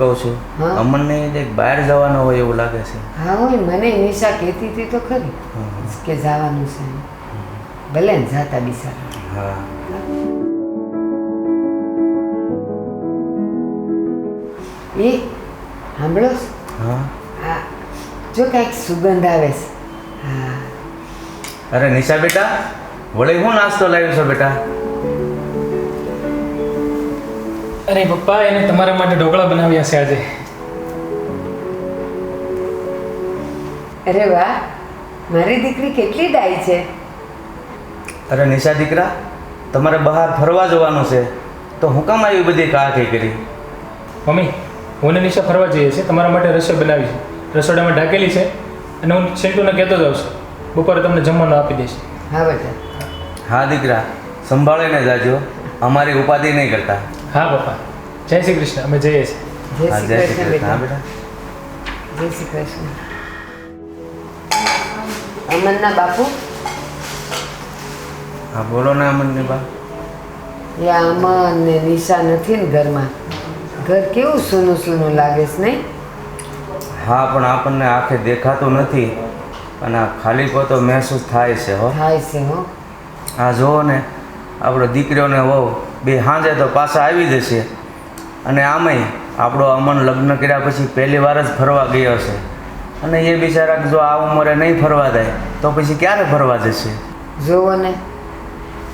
કહું છું. હા? અમનને બહાર જવાનો હોય એવું લાગે છે. હા હોય. મને નિશા કહેતી હતી તો ખરી. કે જવાનું છે. ભલે ને જાતા નિશા હા. એ સાંભળો. હા? હા જો કાંઈક સુગંધ આવે છે. હા. અરે નિશા બેટા વળી હું નાસ્તો લાવ્યો છો બેટા? અરે પપ્પા એને તમારા માટે ઢોકળા બનાવ્યા છે આજે. અરે વાહ મારી દીકરી કેટલી ડાઈ છે. અરે નિશા દીકરા તમારે બહાર ફરવા જવાનું છે તો હું કામ આવી બધી કાકી કરી? મમ્મી હું ને નિશા ફરવા જઈએ છીએ તમારા માટે રસોઈ બનાવી છે. રસોડામાં ઢાકેલી છે અને હું છેટુને કહેતો જ આવશું બપોરે તમને જમવાનું આપી દઈશ. હા બેટા હા દીકરા સંભાળીને જાજો અમારી ઉપાધિ નહીં કરતા. હા પપ્પા. જય શ્રી કૃષ્ણ. અમે જઈએ છીએ. જય હા શ્રી જય શ્રી કૃષ્ણ હા બેટા. જય શ્રી કૃષ્ણ. અમનના બાપુ? હા બોલો ને અમનની બા. એ અમન ને નિશા નથી ને ઘરમાં. ઘર કેવું સૂનું સૂનું લાગે છે નહીં? હા પણ આપણને આંખે દેખાતું નથી. અને આ ખાલીપો તો મહેસૂસ થાય છે હો. થાય છે હો. આ જુઓ ને આપણો દીકરીઓને વહુ. બે સાંજે તો પાછા આવી જશે. અને આમેય આપણો અમન લગ્ન કર્યા પછી પહેલી વાર જ ફરવા ગયો છે. અને એ બિચારા જો આ ઉંમરે નહીં ફરવા જાય તો પછી ક્યારે ફરવા જશે? જુઓ ને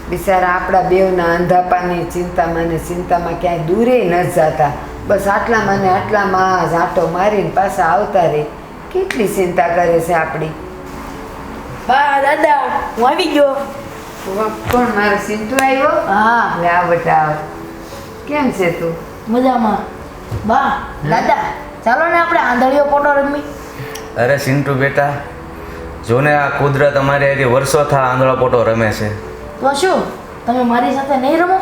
બિચારા આપણા બેવના અંધાપાની ચિંતામાં ને ચિંતામાં ક્યાંય દૂરે ન જતા. બસ આટલામાં ને આટલામાં જ આંટો મારીને પાછા આવતા રહે કેટલી ચિંતા કરે છે આપણી. બા દાદા હું આવી ગયો. કોણ મારો સિંટુ આવ્યો? હા. લે આવ. બેટા કેમ છે તું? મજામાં. બા દાદા ચાલો ને આપણે આંધળીઓ પોટો રમી. અરે સિન્ટુ બેટા જોને આ કુદરત અમારી હજી વર્ષો થા આંધળો પોટો રમે છે. તો શું? તમે મારી સાથે નહીં રમો?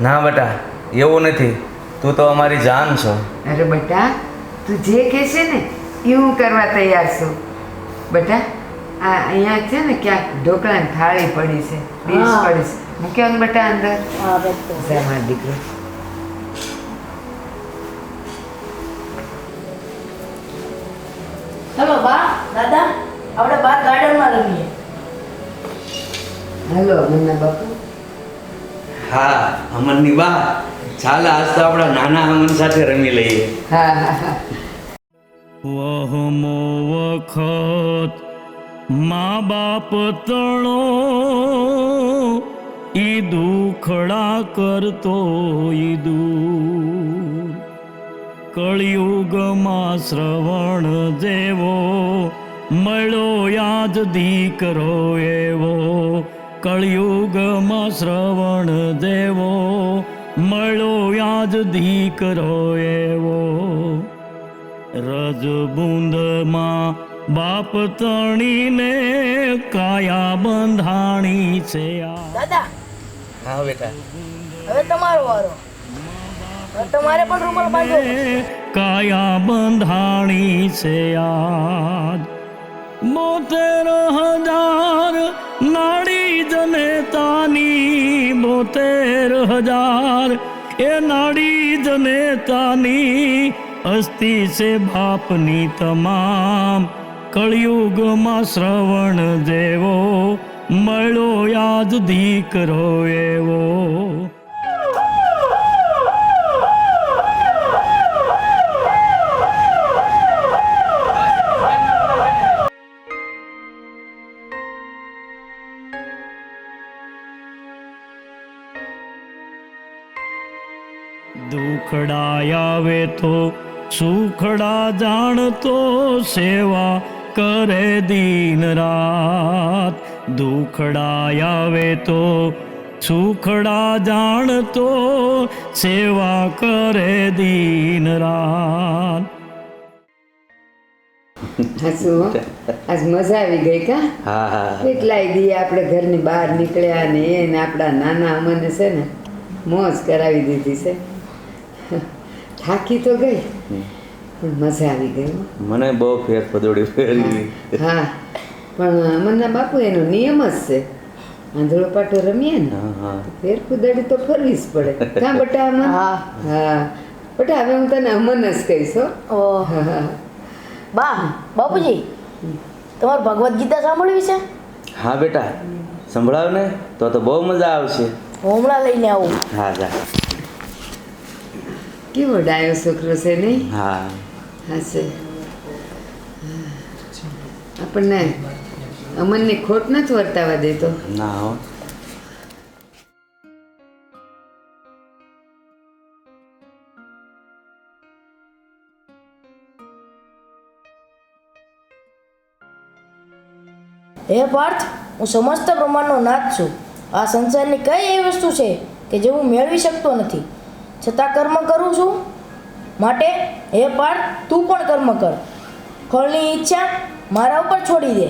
ના બેટા એવું નથી. તું તો અમારી જાન છો. અરે બેટા તું જે કહેશે ને એ હું કરવા તૈયાર છું. બેટા આ અહીંયા છે ને ક્યાંક ઢોકળાની થાળી પડી છે ડીશ પડી છે. મૂક્યો ને બટા અંદર? હા મારો દીકરો. ચલો બા દાદા આપણે બહાર ગાર્ડનમાં રમીએ. હેલો મન્ના બાપુ. હા અમનની બા ચાલ આજ તો આપણા નાના અમન સાથે રમી લઈએ. હા હા હા. વહમો વખત મા બાપ તણો ઈ દુખડા કરતો ઈ દૂર. કળિયુગમાં શ્રવણ જેવો મળ્યો યાદ દીકરો એવો. કળિયુગમાં શ્રવણ દેવો મળ્યો યાદ દીકરો એવો. રજબુંદમાં બાપ તણીને કાયા બંધાણી છે આ. દાદા. હા બેટા. હવે તમારો વારો. તમારે પણ રૂમાલ બાંધો કાયા બંધાણી છે આજ. બોતેર હજાર નાડી જનેતાની બોતેર હજાર એ નાડી જનેતાની અસ્થિ છે બાપની તમામ. કળિયુગમાં શ્રવણ દેવો મળો યાદ દીકરો એવો. દુખડા આવે તો સુખડા જાણતો સેવા કરે દિન રાત. દુખડા આવે તો સુખડા જાણતો સેવા કરે દિન રાત. હાસુ આજ મજા આવી ગઈ કા? હા હા કેટલાય દી આપણે ઘરની બહાર નીકળ્યા ને એને આપણા નાના અમને છે ને મોજ કરાવી દીધી છે. થાકી તો ગઈ. મજા આવી ગઈ મને બહુ ફેર પદોડી ફેરી હા પણ અમરના બાપુ એનો નિયમ જ છે. આંધળો પાટો રમીએ ને હા હા. ફેર કુદડી તો ફરવી જ પડે. કાં બટા આમાં? હા. હા. બેટા હવે હું તને અમન જ કહીશ હો. ઓહ. હા, હા. બા બાપુજી તમારે ભગવદ્ ગીતા સાંભળવી છે? હા બેટા. સંભળાવ ને તો તો બહુ મજા આવશે. હમણાં લઈને આવું. હા જા. કેવો ડાયો છોકરો છે નહીં? હા. હશે. આપણને અમનને ખોટ નથી વર્તાવા દેતો. ના હો. હે પાર્થ હું સમસ્ત બ્રહ્માંડનો નાથ છું. આ સંસારની કઈ એવી વસ્તુ છે કે જે હું મેળવી શકતો નથી? છતાં કર્મ કરું છું? માટે હે પાર્થ તું પણ કર્મ કર. ફળની ઈચ્છા મારા ઉપર છોડી દે.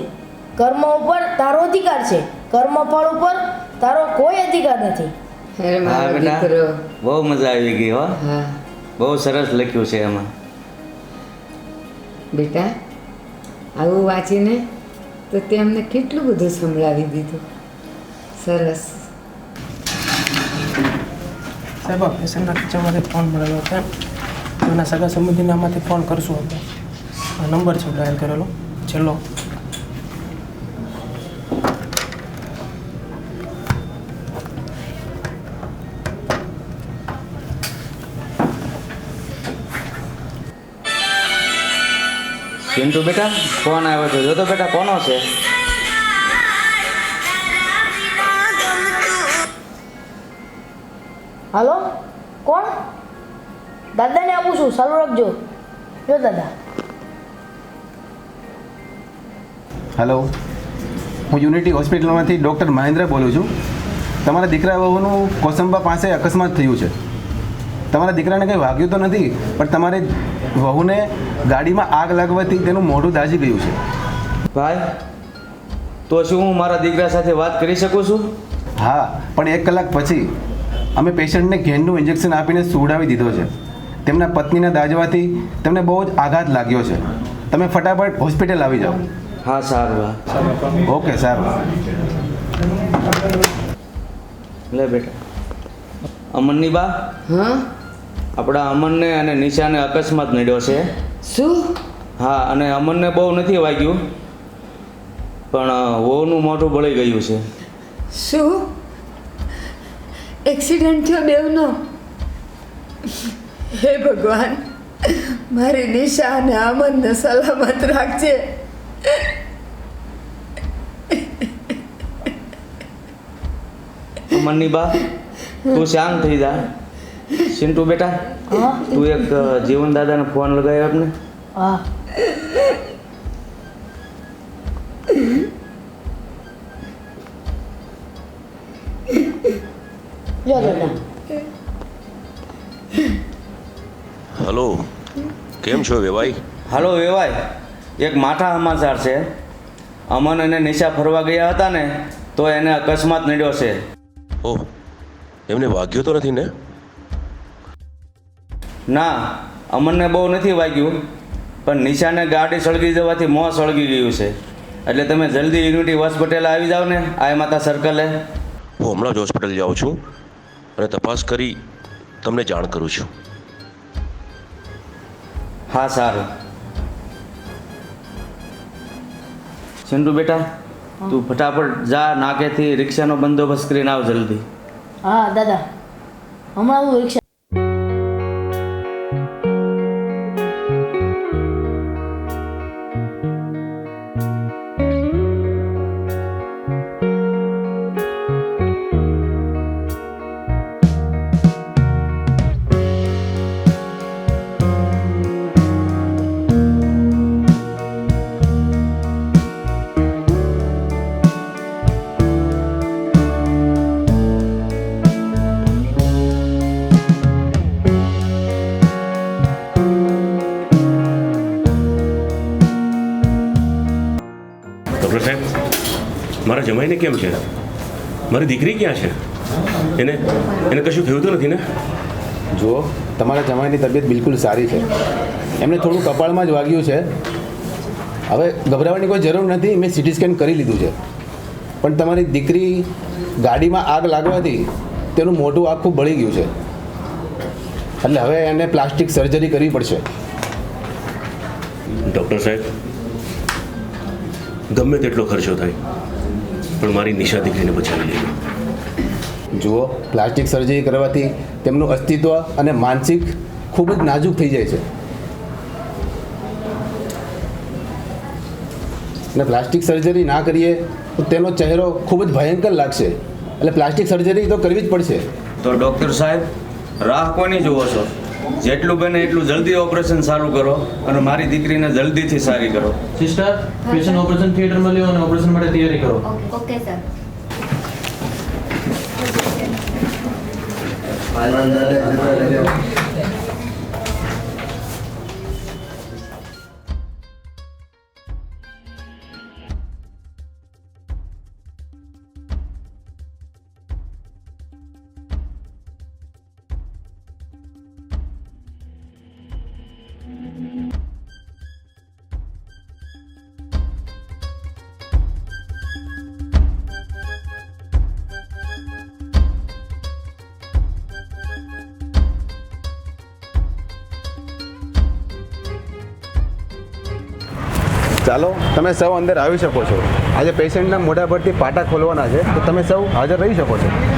કર્મ ઉપર તારો અધિકાર છે. કર્મ ફળ ઉપર તારો કોઈ અધિકાર નથી. બહુ મજા આવી ગઈ હો. હા. બહુ સરસ લખ્યું છે એમાં. બેટા આવું વાંચીને તો તે અમને કેટલું બધું સંભળાવી દીધું. સરસ. આ પેશન્ટના ખીચામાંથી ફોન મળેલો છે એમના સગા સંબંધીને આમાંથી ફોન કરશું આપણે. આ નંબર છે, ડાયલ કરેલો. છેલ્લો. ચિંટુ બેટા, ફોન આવ્યો છે. જો તો બેટા, કોનો છે? હાલો? કોણ? દાદાને આપું છું સારું રાખજો. જો દાદા. હેલો. હું યુનિટી હોસ્પિટલમાંથી ડૉક્ટર મહેન્દ્ર બોલું છું. તમારા દીકરા વહુનું કોસંબા પાસે અકસ્માત થયું છે. તમારા દીકરાને કંઈ વાગ્યું તો નથી પણ તમારી વહુને ગાડીમાં આગ લાગવાથી તેનું મોઢું દાઝી ગયું છે. ભાઈ તો શું હું મારા દીકરા સાથે વાત કરી શકું છું? હા પણ એક કલાક પછી અમે પેશન્ટને ઘેનનું ઇન્જેક્શન આપીને સુવડાવી દીધો છે. તેમના પત્નીના દાજવાથી તેમને બહુ જ આઘાત લાગ્યો છે. તમે ફટાફટ હોસ્પિટલ આવી જાઓ. હા સારું હા. ઓકે સારું. લે બેટા. અમનની બા? હા? આપણા અમનને અને નિશાને અકસ્માત નડ્યો છે. શું? હા અને અમનને બહુ નથી વાગ્યું પણ વહુનું મોઢું બળી ગયું છે. શું? એક્સિડન્ટ થયો બેવનો. હે ભગવાન મારી દિશા અને અમનને સલામત રાખજે. અમનની બા તું શાંત થઈ જા. સિન્ટુ બેટા તું એક જીવન દાદાને ફોન લગાવ્યો આપને. હા. કેમ છો વેવાઈ? હાલો વેવાય એક માઠા સમાચાર છે. અમન અને નિશા ફરવા ગયા હતા ને તો એને અકસ્માત નડ્યો છે. ઓહ એમને વાગ્યો તો નથી ને? ના અમનને બહુ નથી વાગ્યું પણ નિશાને ગાડી સળગી જવાથી મોં સળગી ગયું છે. એટલે તમે જલ્દી યુનિટી હોસ્પિટલ આવી જાઓ ને આય માતા સર્કલે હું હમણાં જ હોસ્પિટલ જાઉં છું અને તપાસ કરી તમને જાણ કરું છું. હા સારું. ચંદુ બેટા તું ફટાફટ જા નાકેથી રિક્ષાનો બંદોબસ્ત કરીને આવ જલ્દી. હા દાદા. હમણાં હું રિક્ષા સાહેબ એને કેમ છે? મારી દીકરી ક્યાં છે? એને એને કશું થયું તો નથી ને? જુઓ તમારા જમાઈની તબિયત બિલકુલ સારી છે. એમને થોડું કપાળમાં જ વાગ્યું છે. હવે ગભરાવાની કોઈ જરૂર નથી મેં સિટી સ્કેન કરી લીધું છે. પણ તમારી દીકરી ગાડીમાં આગ લાગવાથી તેનું મોઢું આખું બળી ગયું છે. એટલે હવે એને પ્લાસ્ટિક સર્જરી કરવી પડશે. ડૉક્ટર સાહેબ ગમે તેટલો ખર્ચો થાય. પણ મારી નિશા દીકરીને બચાવી લેજો જુઓ પ્લાસ્ટિક સર્જરી કરવાથી તેમનું અસ્તિત્વ અને માનસિક ખૂબ જ નાજુક થઈ જાય છે. અને પ્લાસ્ટિક સર્જરી ના કરીએ તો તેનો ચહેરો ખૂબ જ ભયંકર લાગશે. એટલે પ્લાસ્ટિક સર્જરી તો કરવી જ પડશે. તો ડૉક્ટર સાહેબ રાહ કોની જુઓ છો? જેટલું બને એટલું જલ્દી ઓપરેશન સારું કરો અને મારી દીકરીને જલ્દીથી સારી કરો. સિસ્ટર પેશન્ટ ઓપરેશન થિયેટરમાં લ્યો અને ઓપરેશન માટે તૈયારી કરો. ઓકે સર ચાલો, તમે સૌ અંદર આવી શકો છો. આજે પેશન્ટના મોઢા પરથી પાટા ખોલવાના છે, તો તમે સૌ હાજર રહી શકો છો.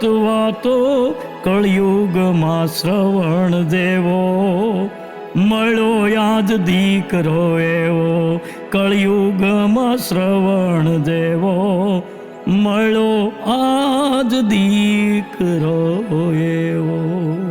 જગત તો કળિયુગમાં શ્રવણ દેવો. મળ્યો યાદ દીકરો એવો, કળિયુગમાં શ્રવણ દેવો. મળ્યો આજ દીકરો એવો.